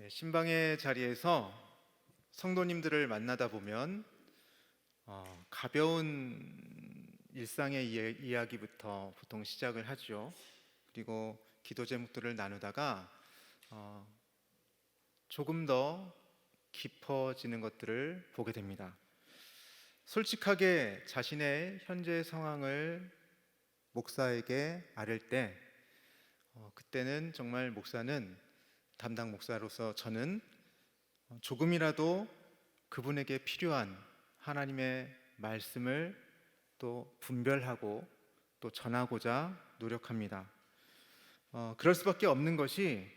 네, 신방의 자리에서 성도님들을 만나다 보면 어, 가벼운 일상의 이야- 이야기부터 보통 시작을 하죠. 그리고 기도 제목들을 나누다가 어, 조금 더 깊어지는 것들을 보게 됩니다. 솔직하게 자신의 현재 상황을 목사에게 아를 때 어, 그때는 정말 목사는 담당 목사로서 저는 어, 조금이라도 그분에게 필요한 하나님의 말씀을 또 분별하고 또 전하고자 노력합니다. 어, 그럴 수밖에 없는 것이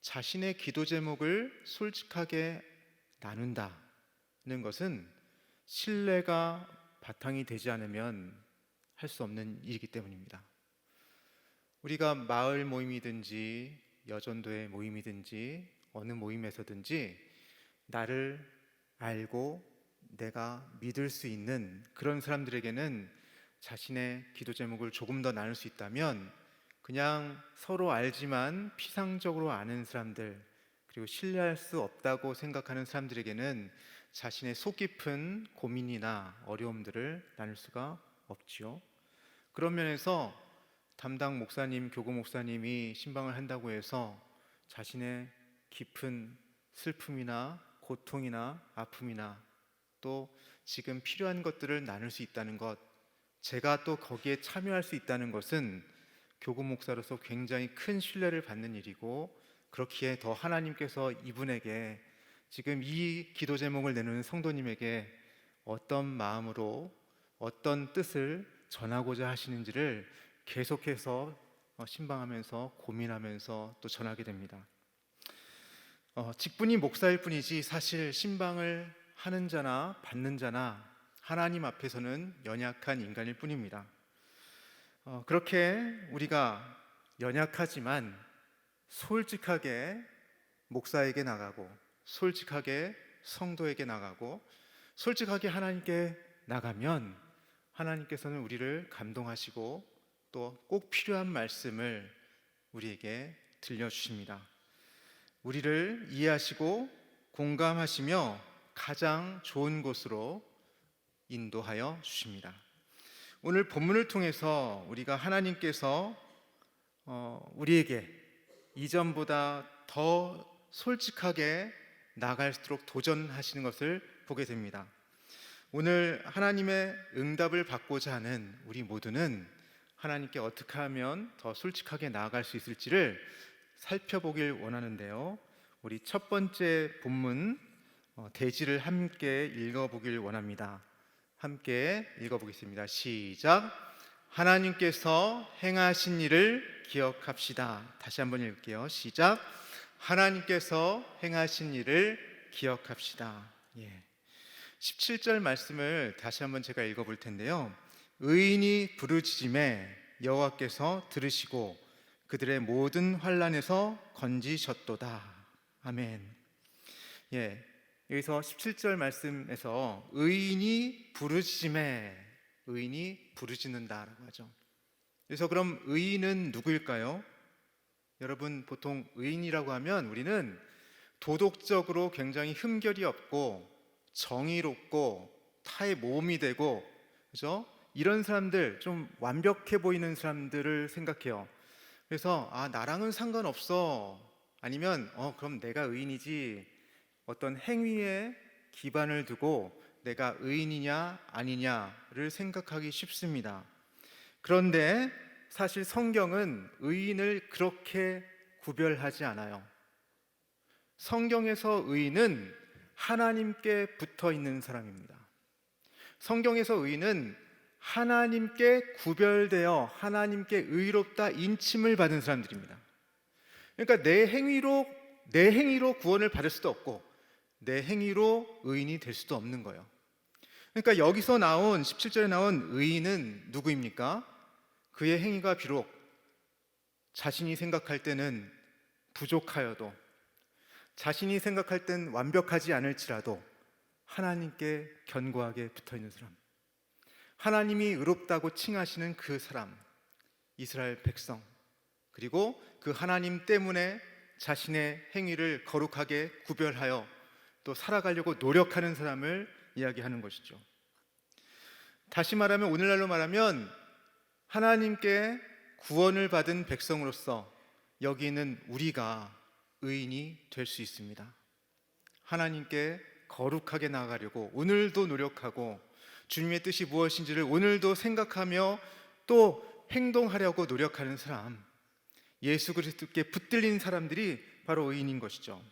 자신의 기도 제목을 솔직하게 나눈다는 것은 신뢰가 바탕이 되지 않으면 할 수 없는 일이기 때문입니다. 우리가 마을 모임이든지 여전도의 모임이든지 어느 모임에서든지 나를 알고 내가 믿을 수 있는 그런 사람들에게는 자신의 기도 제목을 조금 더 나눌 수 있다면 그냥 서로 알지만 피상적으로 아는 사람들 그리고 신뢰할 수 없다고 생각하는 사람들에게는 자신의 속 깊은 고민이나 어려움들을 나눌 수가 없지요. 그런 면에서 담당 목사님, 교구 목사님이 신방을 한다고 해서 자신의 깊은 슬픔이나 고통이나 아픔이나 또 지금 필요한 것들을 나눌 수 있다는 것, 제가 또 거기에 참여할 수 있다는 것은 교구 목사로서 굉장히 큰 신뢰를 받는 일이고 그렇기에 더 하나님께서 이분에게 지금 이 기도 제목을 내는 성도님에게 어떤 마음으로 어떤 뜻을 전하고자 하시는지를 계속해서 어, 신방하면서 고민하면서 또 전하게 됩니다. 어, 직분이 목사일 뿐이지 사실 신방을 하는 자나 받는 자나 하나님 앞에서는 연약한 인간일 뿐입니다. 어, 그렇게 우리가 연약하지만 솔직하게 목사에게 나가고 솔직하게 성도에게 나가고 솔직하게 하나님께 나가면 하나님께서는 우리를 감동하시고 또 꼭 필요한 말씀을 우리에게 들려주십니다. 우리를 이해하시고 공감하시며 가장 좋은 곳으로 인도하여 주십니다. 오늘 본문을 통해서 우리가 하나님께서 어, 우리에게 이전보다 더 솔직하게 나갈수록 도전하시는 것을 보게 됩니다. 오늘 하나님의 응답을 받고자 하는 우리 모두는 하나님께 어떻게 하면 더 솔직하게 나아갈 수 있을지를 살펴보길 원하는데요. 우리 첫 번째 본문 어, 대지를 함께 읽어보길 원합니다. 함께 읽어보겠습니다. 시작. 하나님께서 행하신 일을 기억합시다. 다시 한번 읽을게요. 시작. 하나님께서 행하신 일을 기억합시다. 예. 17절 말씀을 다시 한번 제가 읽어볼 텐데요. 의인이 부르짖음에 여호와께서 들으시고 그들의 모든 환란에서 건지셨도다. 아멘. 예. 여기서 17절 말씀에서 의인이 부르짖음에 의인이 부르짖는다라고 하죠. 그래서 그럼 의인은 누구일까요? 여러분 보통 의인이라고 하면 우리는 도덕적으로 굉장히 흠결이 없고 정의롭고 타의 모험이 되고 그죠? 이런 사람들 좀 완벽해 보이는 사람들을 생각해요. 그래서 아 나랑은 상관없어 아니면 어 그럼 내가 의인이지 어떤 행위에 기반을 두고 내가 의인이냐 아니냐를 생각하기 쉽습니다. 그런데 사실 성경은 의인을 그렇게 구별하지 않아요. 성경에서 의인은 하나님께 붙어 있는 사람입니다. 성경에서 의인은 하나님께 구별되어 하나님께 의롭다 인침을 받은 사람들입니다. 그러니까 내 행위로 내 행위로 구원을 받을 수도 없고 내 행위로 의인이 될 수도 없는 거예요. 그러니까 여기서 나온 17절에 나온 의인은 누구입니까? 그의 행위가 비록 자신이 생각할 때는 부족하여도 자신이 생각할 땐 완벽하지 않을지라도 하나님께 견고하게 붙어 있는 사람. 하나님이 의롭다고 칭하시는 그 사람. 이스라엘 백성. 그리고 그 하나님 때문에 자신의 행위를 거룩하게 구별하여 또 살아가려고 노력하는 사람을 이야기하는 것이죠. 다시 말하면 오늘날로 말하면 하나님께 구원을 받은 백성으로서 여기 있는 우리가 의인이 될 수 있습니다. 하나님께 거룩하게 나아가려고 오늘도 노력하고 주님의 뜻이 무엇인지를 오늘도 생각하며 또 행동하려고 노력하는 사람, 예수 그리스도께 붙들린 사람들이 바로 의인인 것이죠.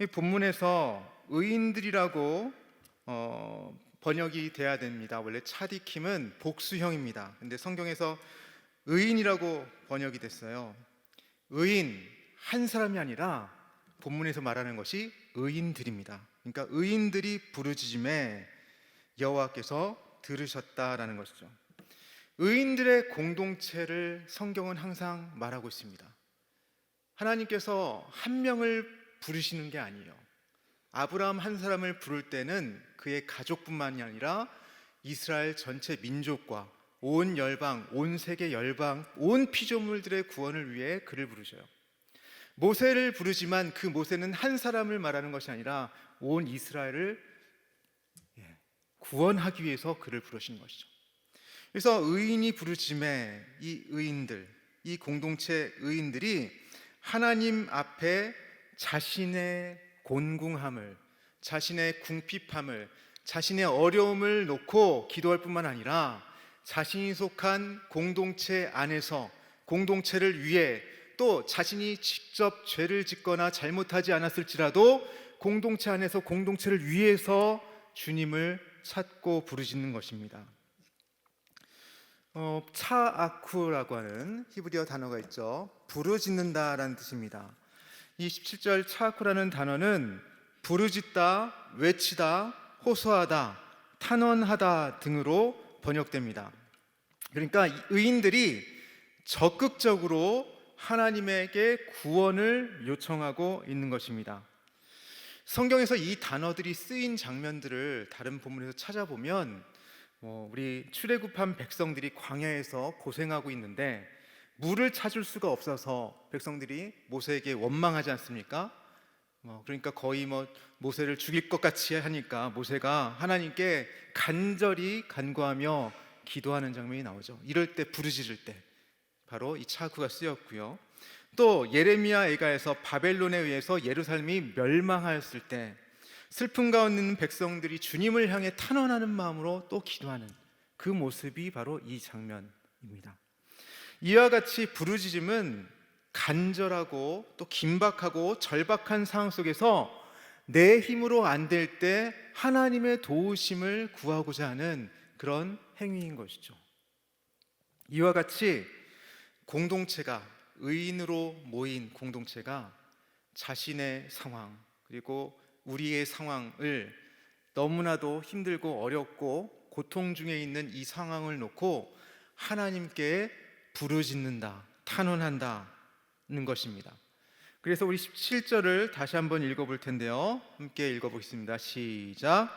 이 본문에서 의인들이라고 어, 번역이 돼야 됩니다. 원래 차디킴은 복수형입니다. 근데 성경에서 의인이라고 번역이 됐어요. 의인 한 사람이 아니라 본문에서 말하는 것이 의인들입니다. 그러니까 의인들이 부르짖음에 여호와께서 들으셨다라는 것이죠. 의인들의 공동체를 성경은 항상 말하고 있습니다. 하나님께서 한 명을 부르시는 게 아니에요. 아브라함 한 사람을 부를 때는 그의 가족뿐만이 아니라 이스라엘 전체 민족과 온 열방, 온 세계 열방, 온 피조물들의 구원을 위해 그를 부르셔요. 모세를 부르지만 그 모세는 한 사람을 말하는 것이 아니라 온 이스라엘을 예, 구원하기 위해서 그를 부르신 것이죠. 그래서 의인이 부르짖음에 이 의인들, 이 공동체 의인들이 하나님 앞에 자신의 곤궁함을, 자신의 궁핍함을, 자신의 어려움을 놓고 기도할 뿐만 아니라 자신이 속한 공동체 안에서 공동체를 위해 또 자신이 직접 죄를 짓거나 잘못하지 않았을지라도 공동체 안에서 공동체를 위해서 주님을 찾고 부르짖는 것입니다. 어, 차아쿠라고 하는 히브리어 단어가 있죠. 부르짖는다라는 뜻입니다. 이 17절 차아쿠라는 단어는 부르짖다, 외치다, 호소하다, 탄원하다 등으로 번역됩니다. 그러니까 의인들이 적극적으로 하나님에게 구원을 요청하고 있는 것입니다. 성경에서 이 단어들이 쓰인 장면들을 다른 본문에서 찾아보면 뭐 우리 출애굽한 백성들이 광야에서 고생하고 있는데 물을 찾을 수가 없어서 백성들이 모세에게 원망하지 않습니까? 뭐 그러니까 거의 뭐 모세를 죽일 것 같이 하니까 모세가 하나님께 간절히 간구하며 기도하는 장면이 나오죠. 이럴 때 부르짖을 때 바로 이 차구가 쓰였고요. 또 예레미야 애가에서 바벨론에 의해서 예루살렘이 멸망하였을 때 슬픔 가운데 있는 백성들이 주님을 향해 탄원하는 마음으로 또 기도하는 그 모습이 바로 이 장면입니다. 이와 같이 부르짖음은 간절하고 또 긴박하고 절박한 상황 속에서 내 힘으로 안 될 때 하나님의 도우심을 구하고자 하는 그런 행위인 것이죠. 이와 같이 공동체가 의인으로 모인 공동체가 자신의 상황 그리고 우리의 상황을 너무나도 힘들고 어렵고 고통 중에 있는 이 상황을 놓고 하나님께 부르짖는다, 탄원한다는 것입니다. 그래서 우리 17절을 다시 한번 읽어볼 텐데요. 함께 읽어보겠습니다. 시작.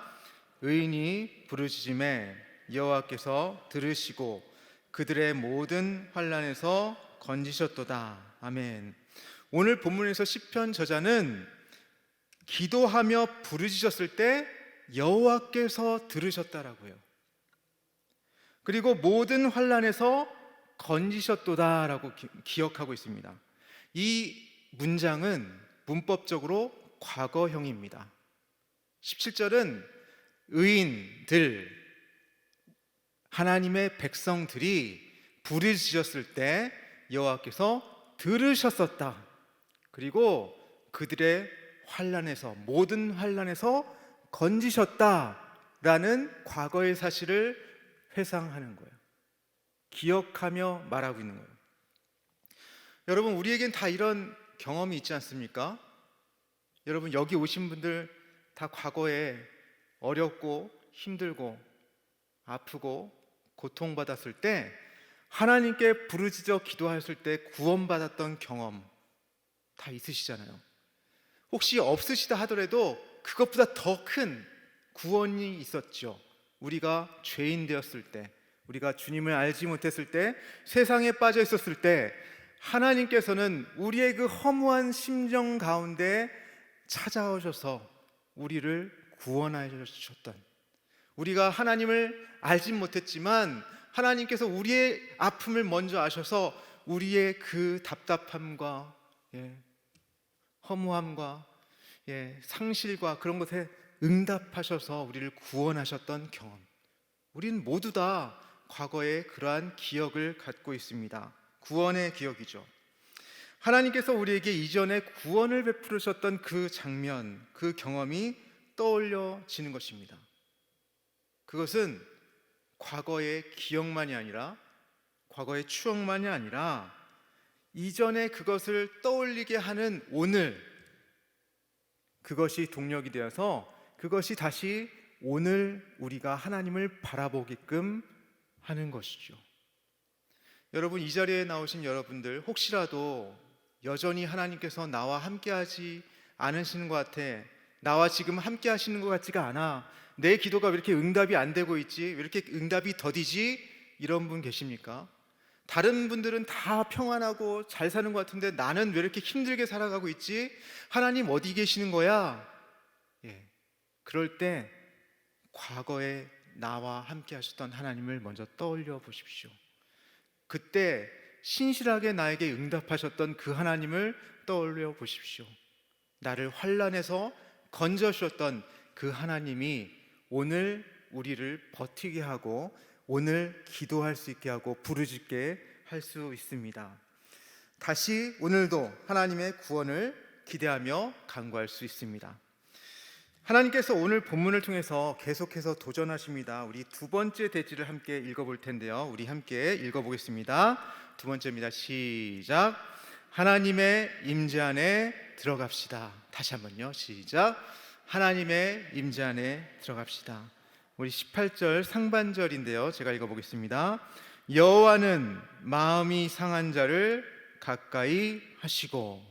의인이 부르짖음에 여호와께서 들으시고 그들의 모든 환란에서 건지셨도다. 아멘. 오늘 본문에서 시편 저자는 기도하며 부르짖었을 때 여호와께서 들으셨다라고요. 그리고 모든 환란에서 건지셨도다라고 기억하고 있습니다. 이 문장은 문법적으로 과거형입니다. 17절은 의인들 하나님의 백성들이 부르짖었을 때 여호와께서 들으셨었다. 그리고 그들의 환란에서 모든 환란에서 건지셨다라는 과거의 사실을 회상하는 거예요. 기억하며 말하고 있는 거예요. 여러분 우리에겐 다 이런 경험이 있지 않습니까? 여러분 여기 오신 분들 다 과거에 어렵고 힘들고 아프고 고통받았을 때 하나님께 부르짖어 기도하였을 때 구원받았던 경험 다 있으시잖아요. 혹시 없으시다 하더라도 그것보다 더 큰 구원이 있었죠. 우리가 죄인 되었을 때, 우리가 주님을 알지 못했을 때, 세상에 빠져 있었을 때, 하나님께서는 우리의 그 허무한 심정 가운데 찾아오셔서 우리를 구원하여 주셨던 우리가 하나님을 알지 못했지만 하나님께서 우리의 아픔을 먼저 아셔서 우리의 그 답답함과 예, 허무함과 예, 상실과 그런 것에 응답하셔서 우리를 구원하셨던 경험. 우리는 모두 다 과거에 그러한 기억을 갖고 있습니다. 구원의 기억이죠. 하나님께서 우리에게 이전에 구원을 베푸셨던 그 장면, 그 경험이 떠올려지는 것입니다. 그것은 과거의 기억만이 아니라 과거의 추억만이 아니라 이전에 그것을 떠올리게 하는 오늘 그것이 동력이 되어서 그것이 다시 오늘 우리가 하나님을 바라보게끔 하는 것이죠. 여러분 이 자리에 나오신 여러분들 혹시라도 여전히 하나님께서 나와 함께하지 않으시는 것 같아. 나와 지금 함께 하시는 것 같지가 않아. 내 기도가 왜 이렇게 응답이 안 되고 있지? 왜 이렇게 응답이 더디지? 이런 분 계십니까? 다른 분들은 다 평안하고 잘 사는 것 같은데 나는 왜 이렇게 힘들게 살아가고 있지? 하나님 어디 계시는 거야? 예. 그럴 때 과거에 나와 함께 하셨던 하나님을 먼저 떠올려 보십시오. 그때 신실하게 나에게 응답하셨던 그 하나님을 떠올려 보십시오. 나를 환란에서 건져 주셨던 그 하나님이 오늘 우리를 버티게 하고 오늘 기도할 수 있게 하고 부르짖게 할 수 있습니다. 다시 오늘도 하나님의 구원을 기대하며 간구할 수 있습니다. 하나님께서 오늘 본문을 통해서 계속해서 도전하십니다. 우리 두 번째 대지를 함께 읽어볼 텐데요. 우리 함께 읽어보겠습니다. 두 번째입니다. 시작. 하나님의 임재 안에 들어갑시다. 다시 한번요. 시작. 하나님의 임재 안에 들어갑시다. 우리 18절 상반절인데요. 제가 읽어 보겠습니다. 여호와는 마음이 상한 자를 가까이 하시고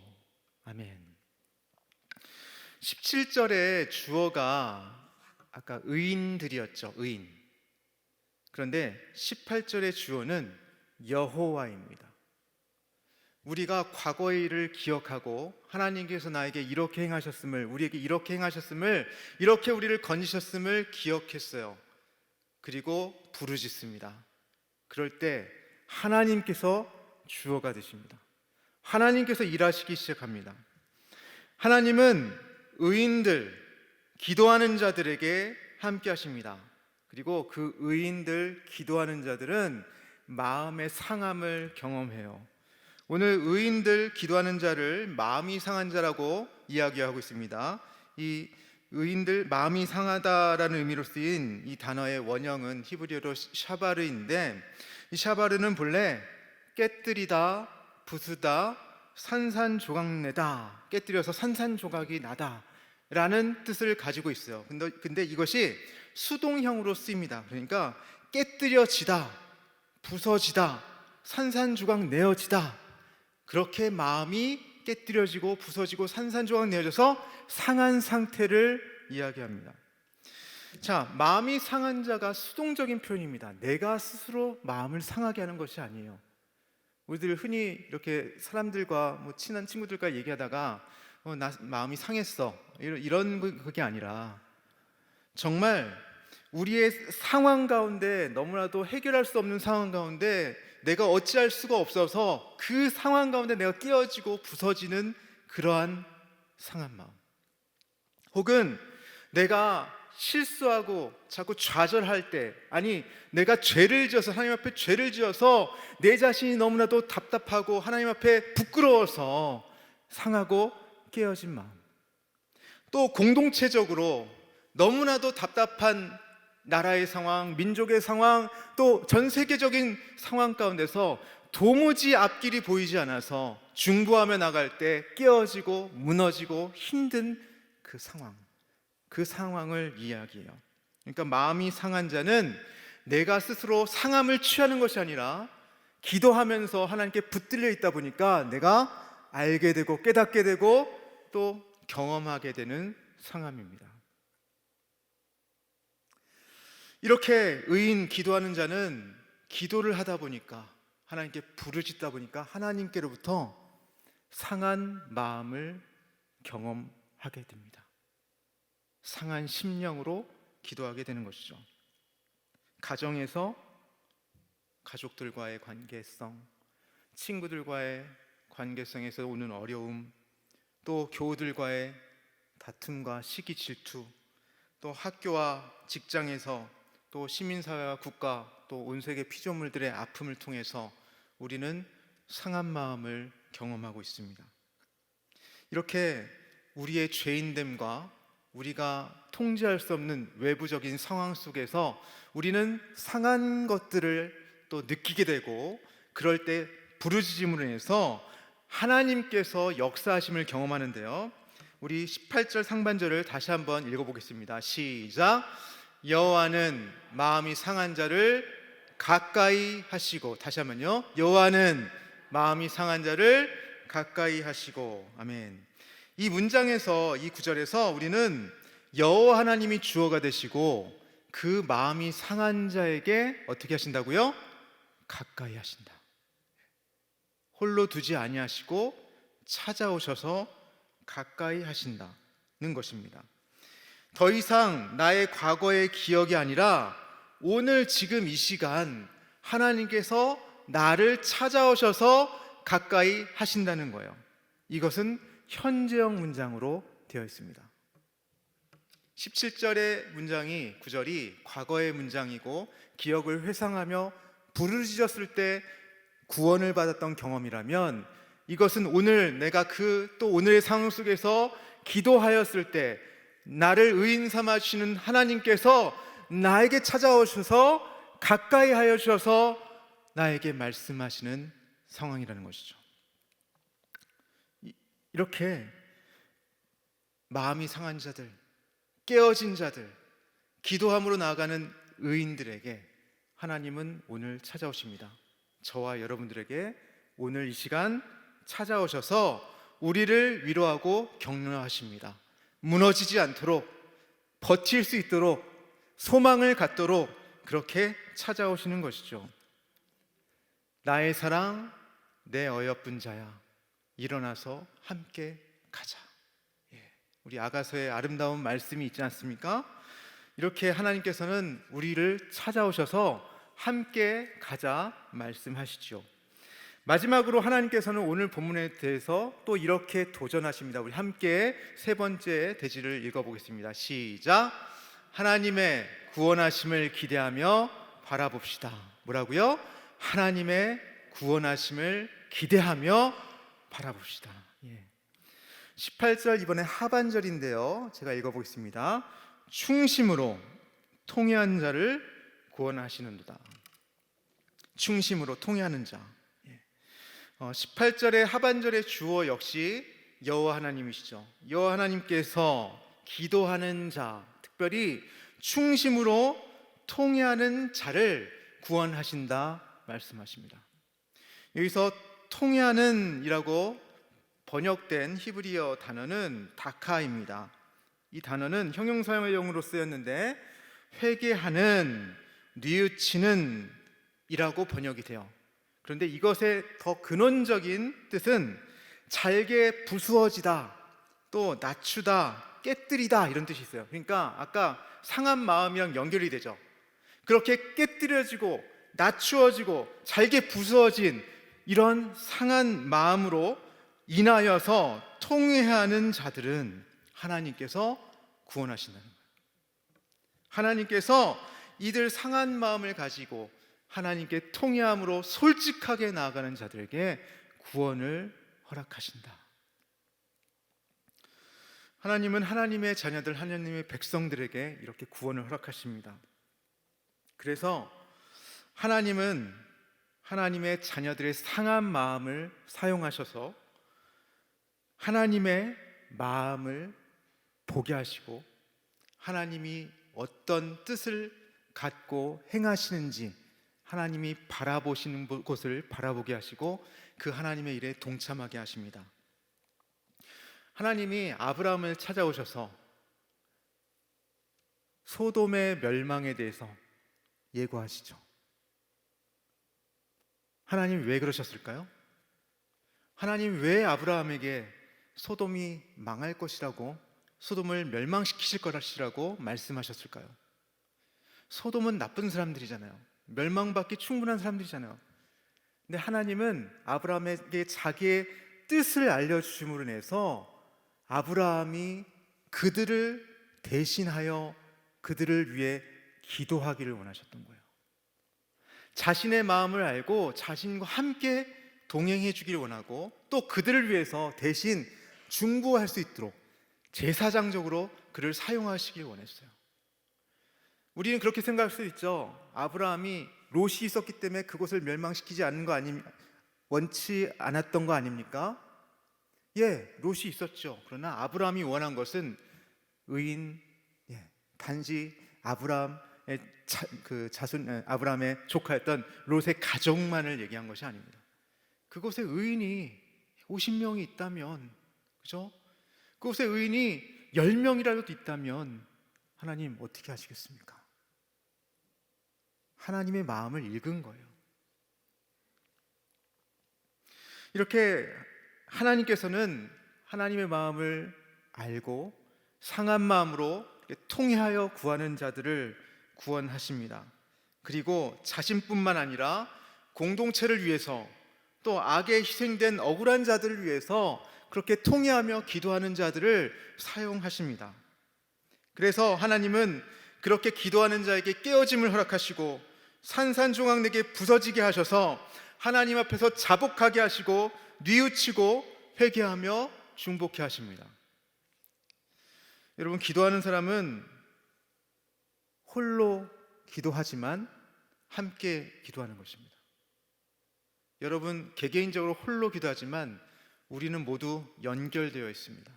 아멘. 17절의 주어가 아까 의인들이었죠. 의인. 그런데 18절의 주어는 여호와입니다. 우리가 과거의 일을 기억하고 하나님께서 나에게 이렇게 행하셨음을 우리에게 이렇게 행하셨음을 이렇게 우리를 건지셨음을 기억했어요. 그리고 부르짖습니다. 그럴 때 하나님께서 주어가 되십니다. 하나님께서 일하시기 시작합니다. 하나님은 의인들, 기도하는 자들에게 함께 하십니다. 그리고 그 의인들, 기도하는 자들은 마음의 상함을 경험해요. 오늘 의인들, 기도하는 자를 마음이 상한 자라고 이야기하고 있습니다. 이 의인들 마음이 상하다라는 의미로 쓰인 이 단어의 원형은 히브리어로 샤바르인데 이 샤바르는 본래 깨뜨리다, 부수다, 산산조각내다, 깨뜨려서 산산조각이 나다라는 뜻을 가지고 있어요. 근데, 근데 이것이 수동형으로 쓰입니다. 그러니까 깨뜨려지다, 부서지다, 산산조각 내어지다. 그렇게 마음이 깨뜨려지고 부서지고 산산조각 내어져서 상한 상태를 이야기합니다. 자, 마음이 상한 자가 수동적인 표현입니다. 내가 스스로 마음을 상하게 하는 것이 아니에요. 우리들 흔히 이렇게 사람들과 뭐 친한 친구들과 얘기하다가 어, 나 마음이 상했어 이런, 이런 그게 아니라 정말 우리의 상황 가운데 너무나도 해결할 수 없는 상황 가운데 내가 어찌할 수가 없어서 그 상황 가운데 내가 끼어지고 부서지는 그러한 상한 마음. 혹은 내가 실수하고 자꾸 좌절할 때, 아니, 내가 죄를 지어서, 하나님 앞에 죄를 지어서 내 자신이 너무나도 답답하고 하나님 앞에 부끄러워서 상하고 깨어진 마음. 또 공동체적으로 너무나도 답답한 나라의 상황, 민족의 상황, 또 전 세계적인 상황 가운데서 도무지 앞길이 보이지 않아서 중부하며 나갈 때 깨어지고 무너지고 힘든 그 상황, 그 상황을 이야기해요. 그러니까 마음이 상한 자는 내가 스스로 상함을 취하는 것이 아니라 기도하면서 하나님께 붙들려 있다 보니까 내가 알게 되고 깨닫게 되고 또 경험하게 되는 상함입니다. 이렇게 의인 기도하는 자는 기도를 하다 보니까 하나님께 부르짖다 보니까 하나님께로부터 상한 마음을 경험하게 됩니다. 상한 심령으로 기도하게 되는 것이죠. 가정에서 가족들과의 관계성, 친구들과의 관계성에서 오는 어려움, 또 교우들과의 다툼과 시기 질투, 또 학교와 직장에서 또 시민사회와 국가 또 온 세계 피조물들의 아픔을 통해서 우리는 상한 마음을 경험하고 있습니다. 이렇게 우리의 죄인됨과 우리가 통제할 수 없는 외부적인 상황 속에서 우리는 상한 것들을 또 느끼게 되고 그럴 때 부르짖음으로 인해서 하나님께서 역사하심을 경험하는데요. 우리 18절 상반절을 다시 한번 읽어보겠습니다. 시작. 여호와는 마음이 상한 자를 가까이 하시고 다시 한번요. 여호와는 마음이 상한 자를 가까이 하시고 아멘. 이 문장에서 이 구절에서 우리는 여호와 하나님이 주어가 되시고 그 마음이 상한 자에게 어떻게 하신다고요? 가까이 하신다. 홀로 두지 아니하시고 찾아오셔서 가까이 하신다는 것입니다. 더 이상 나의 과거의 기억이 아니라 오늘 지금 이 시간 하나님께서 나를 찾아오셔서 가까이 하신다는 거예요. 이것은 현재형 문장으로 되어 있습니다. 17절의 문장이 9절이 과거의 문장이고 기억을 회상하며 부르짖었을 때 구원을 받았던 경험이라면 이것은 오늘 내가 그 또 오늘의 상황 속에서 기도하였을 때 나를 의인 삼아 주시는 하나님께서 나에게 찾아오셔서 가까이 하여 주셔서 나에게 말씀하시는 상황이라는 것이죠. 이- 이렇게 마음이 상한 자들, 깨어진 자들, 기도함으로 나아가는 의인들에게 하나님은 오늘 찾아오십니다. 저와 여러분들에게 오늘 이 시간 찾아오셔서 우리를 위로하고 격려하십니다. 무너지지 않도록 버틸 수 있도록 소망을 갖도록 그렇게 찾아오시는 것이죠. 나의 사랑, 내 어여쁜 자야, 일어나서 함께 가자. 예, 우리 아가서의 아름다운 말씀이 있지 않습니까? 이렇게 하나님께서는 우리를 찾아오셔서 함께 가자 말씀하시죠. 마지막으로 하나님께서는 오늘 본문에 대해서 또 이렇게 도전하십니다. 우리 함께 세 번째 대지를 읽어보겠습니다. 시작. 하나님의 구원하심을 기대하며 바라봅시다. 뭐라고요? 하나님의 구원하심을 기대하며 바라봅시다. 예. 18절 이번에 하반절인데요. 제가 읽어보겠습니다. 충심으로 통회한 자를 구원하시는도다. 충심으로 통회하는 자. 예. 어, 18절의 하반절의 주어 역시 여호와 하나님이시죠. 여호와 하나님께서 기도하는 자, 특별히 충심으로 통회하는 자를 구원하신다 말씀하십니다. 여기서 통회하는이라고 번역된 히브리어 단어는 다카입니다. 이 단어는 형용사용으로 쓰였는데 회개하는, 뉘우치는 이라고 번역이 돼요. 그런데 이것의 더 근원적인 뜻은 잘게 부수어지다, 또 낮추다, 깨뜨리다 이런 뜻이 있어요. 그러니까 아까 상한 마음이랑 연결이 되죠. 그렇게 깨뜨려지고 낮추어지고 잘게 부수어진 이런 상한 마음으로 인하여서 통회하는 자들은 하나님께서 구원하신다는 거예요. 하나님께서 이들 상한 마음을 가지고 하나님께 통회함으로 솔직하게 나아가는 자들에게 구원을 허락하신다. 하나님은 하나님의 자녀들, 하나님의 백성들에게 이렇게 구원을 허락하십니다. 그래서 하나님은 하나님의 자녀들의 상한 마음을 사용하셔서 하나님의 마음을 보게 하시고 하나님이 어떤 뜻을 갖고 행하시는지 하나님이 바라보시는 곳을 바라보게 하시고 그 하나님의 일에 동참하게 하십니다. 하나님이 아브라함을 찾아오셔서 소돔의 멸망에 대해서 예고하시죠. 하나님 왜 그러셨을까요? 하나님 왜 아브라함에게 소돔이 망할 것이라고 소돔을 멸망시키실 것이라고 말씀하셨을까요? 소돔은 나쁜 사람들이잖아요. 멸망받기 충분한 사람들이잖아요. 근데 하나님은 아브라함에게 자기의 뜻을 알려주심으로 인해서 아브라함이 그들을 대신하여 그들을 위해 기도하기를 원하셨던 거예요. 자신의 마음을 알고 자신과 함께 동행해 주기를 원하고 또 그들을 위해서 대신 중보할 수 있도록 제사장적으로 그를 사용하시길 원했어요. 우리는 그렇게 생각할 수 있죠. 아브라함이 롯이 있었기 때문에 그곳을 멸망시키지 않는 거 아니 원치 않았던 거 아닙니까? 예, 롯이 있었죠. 그러나 아브라함이 원한 것은 의인, 예, 단지 아브라함의 자, 그 자손 에, 아브라함의 조카였던 롯의 가족만을 얘기한 것이 아닙니다. 그곳에 의인이 50명이 있다면, 그죠? 그곳에 의인이 10명이라도 있다면 하나님 어떻게 하시겠습니까? 하나님의 마음을 읽은 거예요. 이렇게 하나님께서는 하나님의 마음을 알고 상한 마음으로 통회하여 구하는 자들을 구원하십니다. 그리고 자신뿐만 아니라 공동체를 위해서 또 악에 희생된 억울한 자들을 위해서 그렇게 통회하며 기도하는 자들을 사용하십니다. 그래서 하나님은 그렇게 기도하는 자에게 깨어짐을 허락하시고 산산조각 내게 부서지게 하셔서 하나님 앞에서 자복하게 하시고 뉘우치고 회개하며 중복해 하십니다. 여러분 기도하는 사람은 홀로 기도하지만 함께 기도하는 것입니다. 여러분 개개인적으로 홀로 기도하지만 우리는 모두 연결되어 있습니다.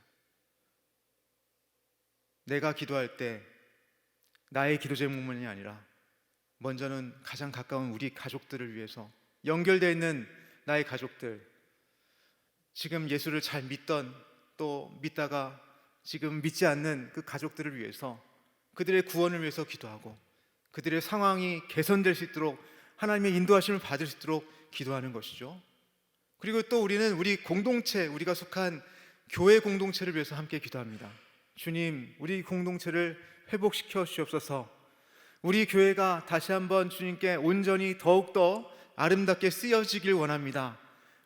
내가 기도할 때 나의 기도 제목만이 아니라 먼저는 가장 가까운 우리 가족들을 위해서 연결되어 있는 나의 가족들 지금 예수를 잘 믿던 또 믿다가 지금 믿지 않는 그 가족들을 위해서 그들의 구원을 위해서 기도하고 그들의 상황이 개선될 수 있도록 하나님의 인도하심을 받을 수 있도록 기도하는 것이죠. 그리고 또 우리는 우리 공동체, 우리가 속한 교회 공동체를 위해서 함께 기도합니다. 주님, 우리 공동체를 회복시켜 주옵소서. 우리 교회가 다시 한번 주님께 온전히 더욱더 아름답게 쓰여지길 원합니다.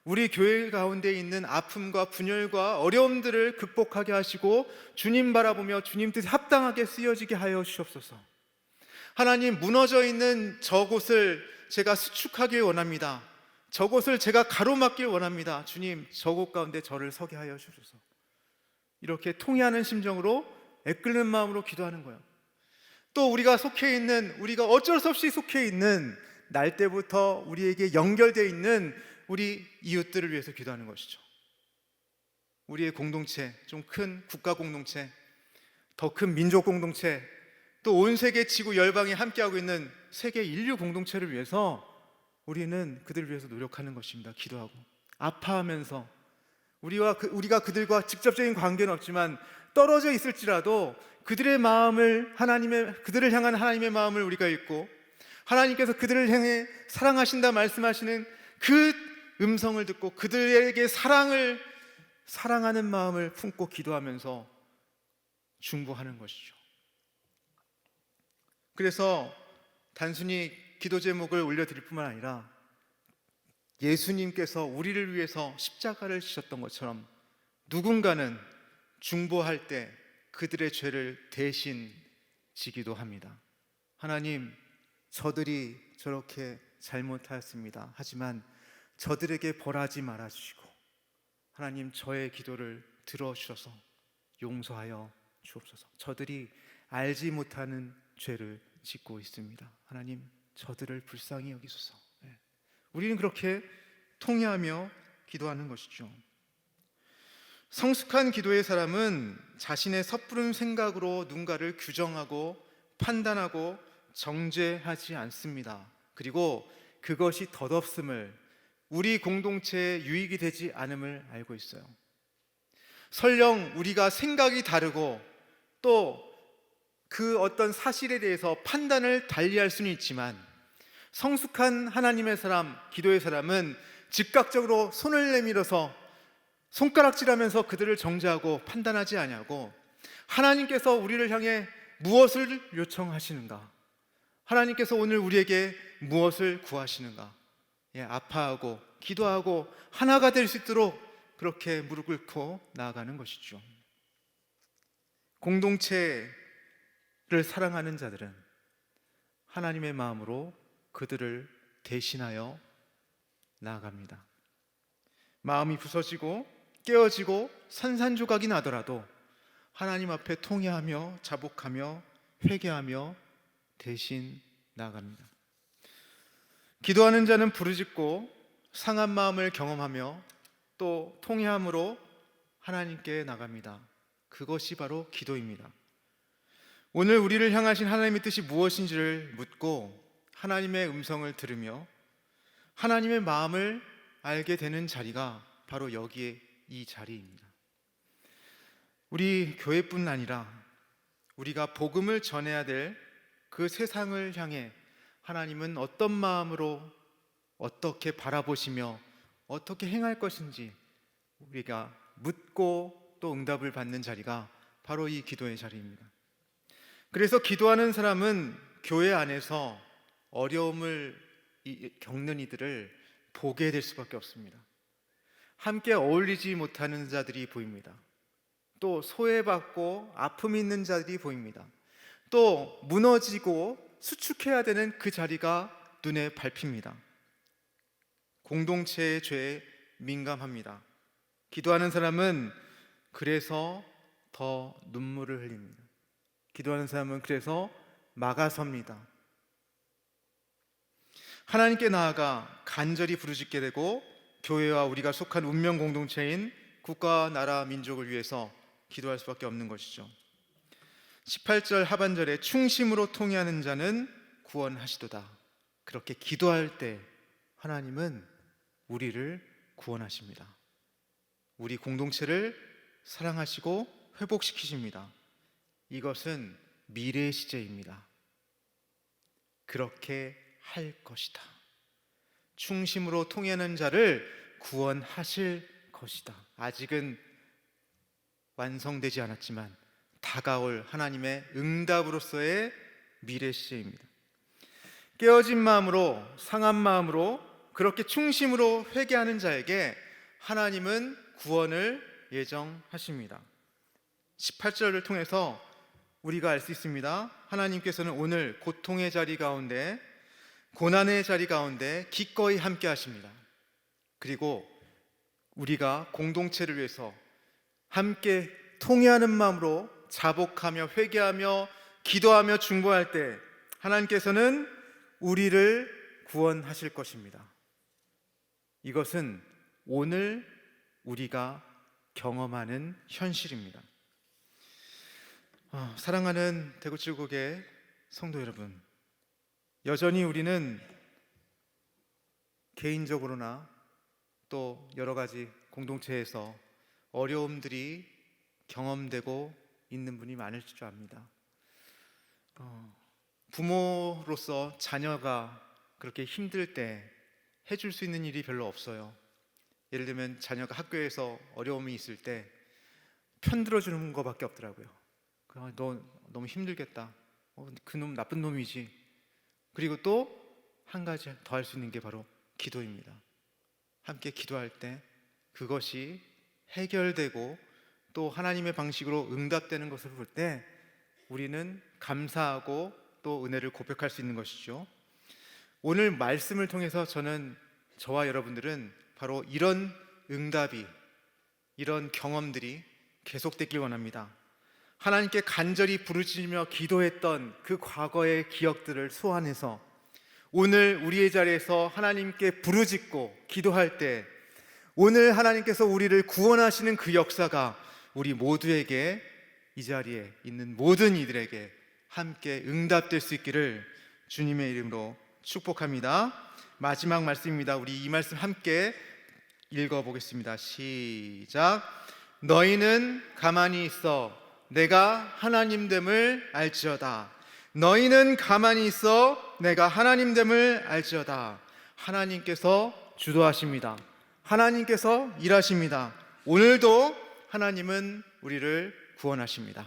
우리 교회 가운데 있는 아픔과 분열과 어려움들을 극복하게 하시고 주님 바라보며 주님 뜻에 합당하게 쓰여지게 하여 주옵소서. 하나님 무너져 있는 저곳을 제가 수축하길 원합니다. 저곳을 제가 가로막길 원합니다. 주님 저곳 가운데 저를 서게 하여 주소서. 이렇게 통회하는 심정으로 애끓는 마음으로 기도하는 거예요. 또 우리가 속해 있는 우리가 어쩔 수 없이 속해 있는 날 때부터 우리에게 연결되어 있는 우리 이웃들을 위해서 기도하는 것이죠. 우리의 공동체, 좀 큰 국가 공동체, 더 큰 민족 공동체, 또 온 세계 지구 열방이 함께하고 있는 세계 인류 공동체를 위해서 우리는 그들을 위해서 노력하는 것입니다. 기도하고 아파하면서 우리와 그, 우리가 그들과 직접적인 관계는 없지만 떨어져 있을지라도 그들의 마음을 하나님의 그들을 향한 하나님의 마음을 우리가 읽고 하나님께서 그들을 향해 사랑하신다 말씀하시는 그 음성을 듣고 그들에게 사랑을 사랑하는 마음을 품고 기도하면서 중보하는 것이죠. 그래서 단순히 기도 제목을 올려드릴 뿐만 아니라 예수님께서 우리를 위해서 십자가를 지셨던 것처럼 누군가는 중보할 때 그들의 죄를 대신 지기도 합니다. 하나님, 저들이 저렇게 잘못하였습니다. 하지만 저들에게 벌하지 말아 주시고 하나님 저의 기도를 들어 주셔서 용서하여 주옵소서. 저들이 알지 못하는 죄를 짓고 있습니다. 하나님 저들을 불쌍히 여기소서. 네. 우리는 그렇게 통회하며 기도하는 것이죠. 성숙한 기도의 사람은 자신의 섣부른 생각으로 누군가를 규정하고 판단하고 정죄하지 않습니다. 그리고 그것이 덧없음을 우리 공동체에 유익이 되지 않음을 알고 있어요. 설령 우리가 생각이 다르고 또 그 어떤 사실에 대해서 판단을 달리할 수는 있지만 성숙한 하나님의 사람, 기도의 사람은 즉각적으로 손을 내밀어서 손가락질하면서 그들을 정죄하고 판단하지 아니하고 하나님께서 우리를 향해 무엇을 요청하시는가? 하나님께서 오늘 우리에게 무엇을 구하시는가? 예, 아파하고 기도하고 하나가 될 수 있도록 그렇게 무릎 꿇고 나아가는 것이죠. 공동체를 사랑하는 자들은 하나님의 마음으로 그들을 대신하여 나아갑니다. 마음이 부서지고 깨어지고 산산조각이 나더라도 하나님 앞에 통회하며 자복하며 회개하며 대신 나아갑니다. 기도하는 자는 부르짖고 상한 마음을 경험하며 또 통회함으로 하나님께 나갑니다. 그것이 바로 기도입니다. 오늘 우리를 향하신 하나님의 뜻이 무엇인지를 묻고 하나님의 음성을 들으며 하나님의 마음을 알게 되는 자리가 바로 여기에 이 자리입니다. 우리 교회뿐 아니라 우리가 복음을 전해야 될 그 세상을 향해 하나님은 어떤 마음으로 어떻게 바라보시며 어떻게 행할 것인지 우리가 묻고 또 응답을 받는 자리가 바로 이 기도의 자리입니다. 그래서 기도하는 사람은 교회 안에서 어려움을 이- 겪는 이들을 보게 될 수밖에 없습니다. 함께 어울리지 못하는 자들이 보입니다. 또 소외받고 아픔이 있는 자들이 보입니다. 또 무너지고 수축해야 되는 그 자리가 눈에 밟힙니다. 공동체의 죄에 민감합니다. 기도하는 사람은 그래서 더 눈물을 흘립니다. 기도하는 사람은 그래서 막아섭니다. 하나님께 나아가 간절히 부르짖게 되고 교회와 우리가 속한 운명 공동체인 국가, 나라, 민족을 위해서 기도할 수밖에 없는 것이죠. 18절 하반절에 충심으로 통회하는 자는 구원하시도다. 그렇게 기도할 때 하나님은 우리를 구원하십니다. 우리 공동체를 사랑하시고 회복시키십니다. 이것은 미래의 시제입니다. 그렇게 할 것이다. 충심으로 통하는 자를 구원하실 것이다. 아직은 완성되지 않았지만 다가올 하나님의 응답으로서의 미래 시제입니다. 깨어진 마음으로 상한 마음으로 그렇게 충심으로 회개하는 자에게 하나님은 구원을 예정하십니다. 18절을 통해서 우리가 알 수 있습니다. 하나님께서는 오늘 고통의 자리 가운데 고난의 자리 가운데 기꺼이 함께 하십니다. 그리고 우리가 공동체를 위해서 함께 통회하는 마음으로 자복하며 회개하며 기도하며 중보할 때 하나님께서는 우리를 구원하실 것입니다. 이것은 오늘 우리가 경험하는 현실입니다. 아, 사랑하는 대구칠국의 성도 여러분, 여전히 우리는 개인적으로나 또 여러 가지 공동체에서 어려움들이 경험되고 있는 분이 많을 줄 압니다. 어, 부모로서 자녀가 그렇게 힘들 때 해줄 수 있는 일이 별로 없어요. 예를 들면 자녀가 학교에서 어려움이 있을 때 편들어 주는 것밖에 없더라고요. 그, 너 너무 힘들겠다. 어, 그놈 나쁜 놈이지. 그리고 또 한 가지 더 할 수 있는 게 바로 기도입니다. 함께 기도할 때 그것이 해결되고 또 하나님의 방식으로 응답되는 것을 볼 때 우리는 감사하고 또 은혜를 고백할 수 있는 것이죠. 오늘 말씀을 통해서 저는 저와 여러분들은 바로 이런 응답이 이런 경험들이 계속되길 원합니다. 하나님께 간절히 부르짖으며 기도했던 그 과거의 기억들을 소환해서 오늘 우리의 자리에서 하나님께 부르짖고 기도할 때 오늘 하나님께서 우리를 구원하시는 그 역사가 우리 모두에게 이 자리에 있는 모든 이들에게 함께 응답될 수 있기를 주님의 이름으로 축복합니다. 마지막 말씀입니다. 우리 이 말씀 함께 읽어 보겠습니다. 시작. 너희는 가만히 있어 내가 하나님됨을 알지어다. 너희는 가만히 있어 내가 하나님됨을 알지어다. 하나님께서 주도하십니다. 하나님께서 일하십니다. 오늘도 하나님은 우리를 구원하십니다.